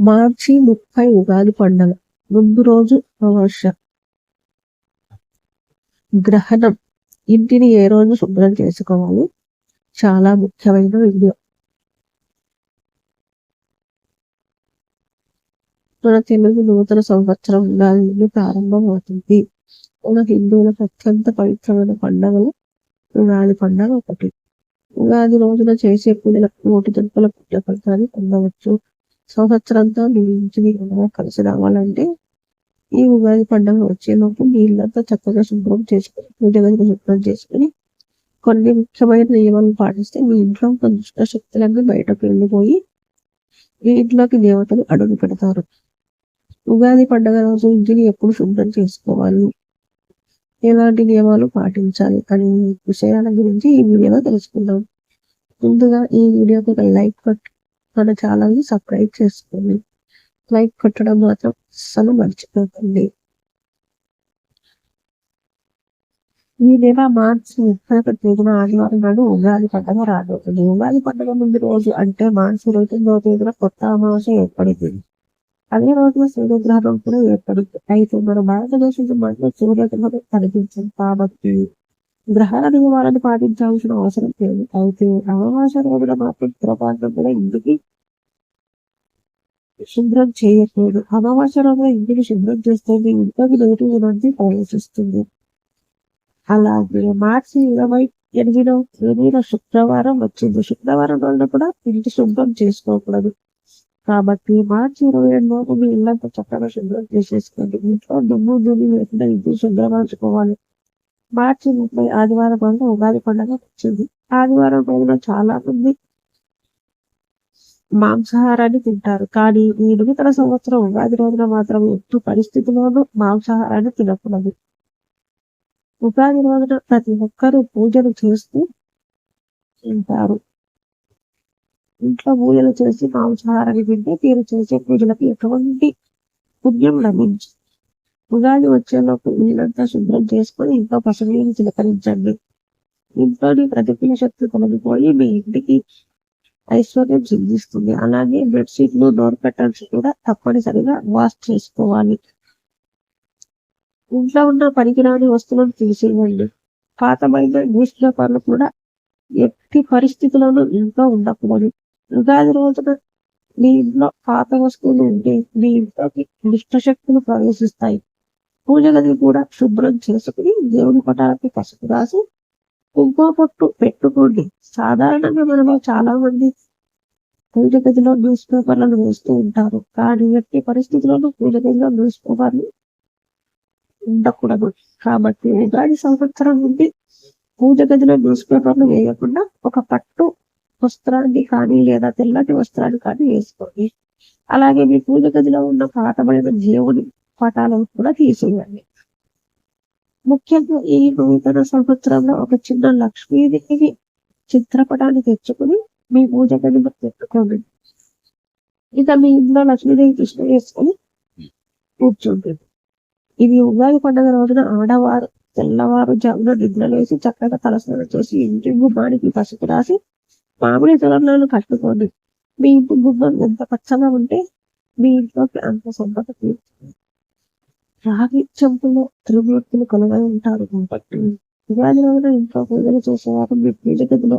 మార్చి ముప్పై ఉగాది పండుగ. ముందు రోజు అమావాస్య. గ్రహణం. ఇంటిని ఏ రోజు శుభ్రం చేసుకోవాలి? చాలా ముఖ్యమైన వీడియో. మన తెలుగు నూతన సంవత్సరం ఉగాది ప్రారంభమవుతుంది. ప్రారంభం అవుతుంది మన హిందువులకు అత్యంత పవిత్రమైన పండుగలు ఉగాది పండుగ ఒకటి. ఉగాది రోజున చేసే పూజల నోటి దుంపల పూజ ఫలితాన్ని పొందవచ్చు. సంవత్సరంతో మీ ఇంటిని కలిసి రావాలంటే ఈ ఉగాది పండుగ వచ్చేలోపు మీ చక్కగా శుభ్రం చేసుకుని పూజ గదిని శుభ్రం చేసుకుని కొన్ని ముఖ్యమైన నియమాలు పాటిస్తే మీ ఇంట్లో ఉన్న దుష్ట శక్తులన్నీ బయటకు వెళ్ళిపోయి మీ ఇంట్లోకి దేవతలు అడుగు పెడతారు. ఉగాది పండుగ రోజు ఇంటిని ఎప్పుడు శుభ్రం చేసుకోవాలి? ఎలాంటి నియమాలు పాటించాలి? అనే విషయాల గురించి ఈ వీడియోలో తెలుసుకుందాం. ముందుగా ఈ వీడియోకి ఒక లైక్ కొట్టి మన ఛానల్ని సబ్స్క్రైబ్ చేసుకోండి. లైక్ కొట్టడం మాత్రం అస్సలు మర్చిపోకండి. ఈ నెల మార్చి ముప్పై తేదీన ఆదివారం నాడు ఉగాది పండుగ రాబోతుంది. ఉగాది పండుగ ముందు రోజు అంటే మార్చి ఇరవై తొమ్మిదవ తేదీన కొత్త అమావాస్య ఏర్పడింది. అదే రోజున సూర్యగ్రహణం కూడా ఏర్పడింది అయితే మన భారతదేశంలో మాత్రం సూర్యగ్రహణం కనిపించింది కాబట్టి గ్రహాల నియమాలను పాటించాల్సిన అవసరం లేదు. అయితే అమావాస రోజున మాత్రం పొరపాటున కూడా ఇంటికి శుభ్రం చేయకూడదు. అమావాస్య రోజున ఇంటికి శుభ్రం చేస్తుంది ఇంట్లోకి నెగిటివ్ ఎనర్జీ ప్రవేశిస్తుంది. అలాగే మార్చి ఇరవై ఎనిమిదవ తేదీన శుక్రవారం వచ్చింది. శుక్రవారం రోజున కూడా ఇంటి శుభ్రం చేసుకోకూడదు. కాబట్టి మార్చి ఇరవై ఏడు లోపు మీ ఇల్లంతా చక్కగా శుభ్రం చేసేసుకోండి. ఇంట్లో దుమ్ము దుమ్ము లేకుండా ఇంటి శుభ్రపరచుకోవాలి మార్చి ముప్పై ఆదివారం రోజున ఉగాది పండుగ వచ్చింది. ఆదివారం రోజున చాలా మంది మాంసాహారాన్ని తింటారు. కానీ ఈ నూతన సంవత్సరం ఉగాది రోజున మాత్రం ఎత్తు పరిస్థితిలోనూ మాంసాహారాన్ని తినకూడదు. ఉగాది రోజున ప్రతి ఒక్కరూ పూజలు చేస్తూ తింటారు ఇంట్లో పూజలు చేసి మాంసాహారాన్ని తింటే తీరు చేసే పూజలకు ఎటువంటి పుణ్యం లభించు ఉగాది వచ్చేలోపు ఇల్లంతా శుభ్రం చేసుకొని ఇంట్లో పసుపుని చిలకరించండి ఇంట్లోని ప్రతికూల శక్తి తొలగిపోయి మీ ఇంటికి ఐశ్వర్యం సిద్ధిస్తుంది. అలాగే బెడ్షీట్లు డోర్ కర్టన్స్ కూడా తప్పనిసరిగా వాష్ చేసుకోవాలి. ఇంట్లో ఉన్న పనికిరాని వస్తువులను తీసేయండి పాతమైన న్యూస్ పేపర్లు కూడా ఎట్టి పరిస్థితులను ఇంట్లో ఉండకూడదు. ఉగాది రోజున మీ ఇంట్లో పాత వస్తువులు ఉంటే మీ ఇంట్లోకి దుష్టశక్తులు ప్రవేశిస్తాయి. పూజ గదిని కూడా శుభ్రం చేసుకుని దేవుని పటాలకి పసుపు రాసి కుంకుమ పొట్టు పెట్టుకోండి. సాధారణంగా మనలో చాలా మంది పూజ గదిలో న్యూస్ పేపర్లను వేస్తూ ఉంటారు. కానీ ఎట్టి పరిస్థితుల్లోనూ పూజ గదిలో న్యూస్ పేపర్లు ఉండకూడదు. కాబట్టి ఉగాది సంవత్సరం నుండి పూజ గదిలో న్యూస్ పేపర్లు వేయకుండా ఒక పట్టు వస్త్రాన్ని కానీ లేదా తెల్లటి వస్త్రాన్ని కానీ వేసుకోండి. అలాగే మీ పూజ గదిలో ఉన్న పాతబడిన దేవుని పటాలను కూడా తీసేయండి. ముఖ్యంగా ఈ నూతన సంవత్సరంలో ఒక చిన్న లక్ష్మీదేవి చిత్రపటాన్ని తెచ్చుకుని మీ పూజ గదిలో పెట్టుకోండి. ఇక మీ ఇంట్లో లక్ష్మీదేవి కృష్ణ వేసుకొని కూర్చుంటుంది. ఇది ఉగాది పండుగ రోజున ఆడవారు తెల్లవారు జామున నిద్రలేసి చక్కగా తలస్నానం చేసి ఇంటి గుమ్మానికి పసుపు రాసి మామిడి తొలనాలు కట్టుకోండి. మీ ఇంటి గుమ్మం ఎంత పచ్చగా ఉంటే మీ ఇంట్లోకి అంత సొంత తీరుతుంది. రాగి చెంపులో త్రిమూర్తులు కొలువై ఉంటారు. కాబట్టి ఉగాది రోజున ఇంట్లో పూజలు చేసేవారు మీ పూజ గదిలో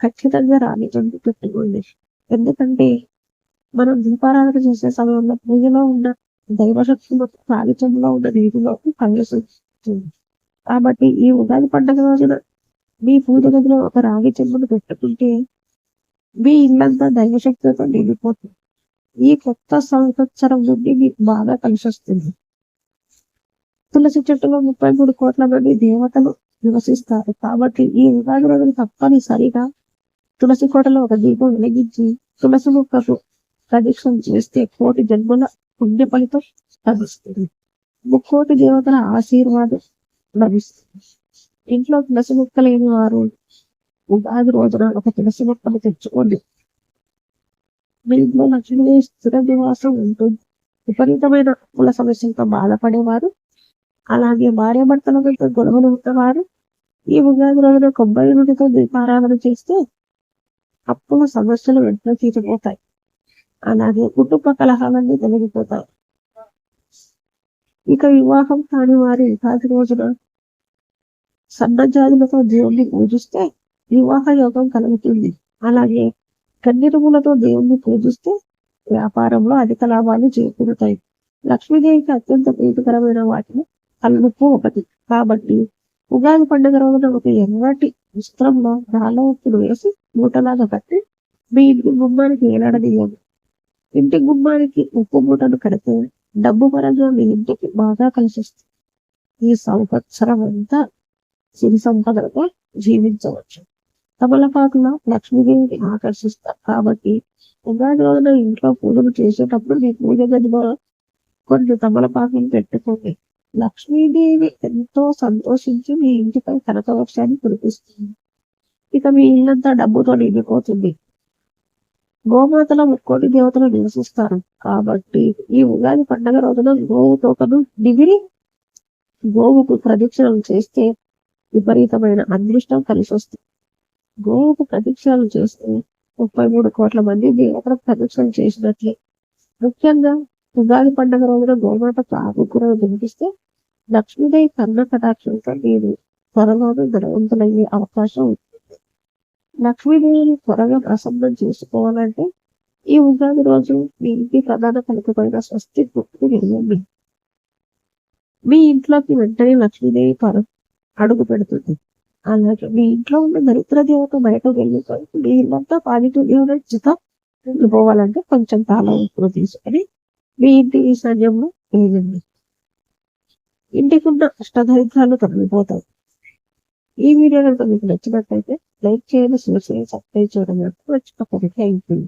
ఖచ్చితంగా రాగి చెంపు పెట్టుకోండి. ఎందుకంటే మనం దీపారాధన చేసే సమయంలో పూజలో ఉన్న దైవశక్తి మొత్తం రాగి చెంపులో ఉన్న నీటిలోకి ప్రవేశిస్తుంది కాబట్టి ఈ ఉగాది పండుగ రోజున మీ పూజ గదిలో ఒక రాగి చెంబును పెట్టుకుంటే మీ ఇల్లంతా దైవశక్తితో నిండిపోతుంది. ఈ కొత్త సంవత్సరం నుండి మీకు బాగా కలిసి వస్తుంది తులసి చెట్టులో ముప్పై మూడు కోట్ల మంది దేవతలు నివసిస్తారు. కాబట్టి ఈ ఉగాది రోజున తప్పనిసరిగా తులసి కోటలో ఒక దీపం వెలిగించి తులసి ముక్కకు ప్రదక్షిణం చేస్తే కోటి జన్మల పుణ్య ఫలితం లభిస్తుంది. ముక్కోటి దేవతల ఆశీర్వాదం లభిస్తుంది. ఇంట్లో తులసి ముక్కలేని వారు ఉగాది రోజున ఒక తులసి ముక్కను తెచ్చుకోండి. మీ ఇంట్లో లక్ష్మీ స్థిర నివాసం ఉంటుంది. విపరీతమైన అప్పుల సమస్యలతో బాధపడేవారు అలాగే భార్యాభర్తల మధ్య గొడవలు ఉన్నవారు ఈ ఉగాది రోజున కొబ్బరి నూనెతో దీపారాధన చేస్తే అప్పుల సమస్యలు వెంటనే తీరిపోతాయి. అలాగే కుటుంబ కలహాలన్నీ తొలగిపోతాయి. ఇక వివాహం కాని వారి ఉగాది రోజున సన్నజాతులతో దేవుణ్ణి పూజిస్తే వివాహ యోగం కలుగుతుంది. అలాగే కన్నీరుములతో దేవుణ్ణి పూజిస్తే వ్యాపారంలో అధిక లాభాలు చేకూరుతాయి. లక్ష్మీదేవికి అత్యంత ప్రీతికరమైన వాటిలో కల్లుపు ఒకటి కాబట్టి ఉగాది పండుగ రోజున ఒక ఎర్రటి వస్త్రంలో రాళ్ళ వేసి మూటలాగా కట్టి మీ ఇంటి గుమ్మానికి ఏలాడదీయాలి ఇంటి గుమ్మానికి ఉప్పు మూటను కడితే డబ్బు పరంగా మీ ఇంటికి బాగా కలిసిస్తుంది. ఈ సంవత్సరం అంతా సిరి సంపదలతో జీవించవచ్చు. తమలపాకులో లక్ష్మీదేవిని ఆకర్షిస్తారు కాబట్టి ఉగాది రోజున ఇంట్లో పూజలు చేసేటప్పుడు మీ పూజ గదిలో కొన్ని తమలపాకులు పెట్టుకోండి. లక్ష్మీదేవి ఎంతో సంతోషించి మీ ఇంటిపై కనకవృక్షాన్ని కురిపిస్తుంది. ఇక మీ ఇల్లంతా డబ్బుతో నిండిపోతుంది. గోమాతల ముక్కోటి దేవతలు నివసిస్తారు. కాబట్టి ఈ ఉగాది పండగ రోజున గోవు తోకను దిగిరి గోవుకు ప్రదక్షిణలు చేస్తే విపరీతమైన అదృష్టం కలిసి వస్తుంది గోవుకు ప్రదక్షిణలు చేస్తే ముప్పై మూడు కోట్ల మంది దేవతలకు ప్రదక్షిణలు చేసినట్లే. ముఖ్యంగా ఉగాది పండుగ రోజున గోమాతకు ఆకుకూరలు తినిపిస్తే లక్ష్మీదేవి కర్ణ కటాక్షంతో మీరు త్వరలోనే ధనవంతులయ్యే అవకాశం ఉంటుంది లక్ష్మీదేవిని త్వరగా ప్రసన్నం చేసుకోవాలంటే ఈ ఉగాది రోజు మీ ఇంటి ప్రధాన కలుపుపైన స్వస్తి గుర్తు నిలవండి మీ ఇంట్లోకి వెంటనే లక్ష్మీదేవి పర అడుగు పెడుతుంది. అలాగే మీ ఇంట్లో ఉన్న దరిద్ర దేవత బయట వెళ్ళిపోయి మీ ఇల్లంతా పాజిటివ్ ఎనర్జీతో వెళ్ళిపోవాలంటే కొంచెం తాళం ఉప్పులు తీసుకొని మీ ఇంటి ఈశాన్యంలో వేయండి ఇంటికి ఉన్న అష్టదరిద్రాలు తొలగిపోతాయి. ఈ వీడియో కనుక మీకు నచ్చినట్లయితే లైక్ చేయండి షేర్ చేయండి సబ్స్క్రైబ్ చేయడం మర్చిపోకండి. Thank you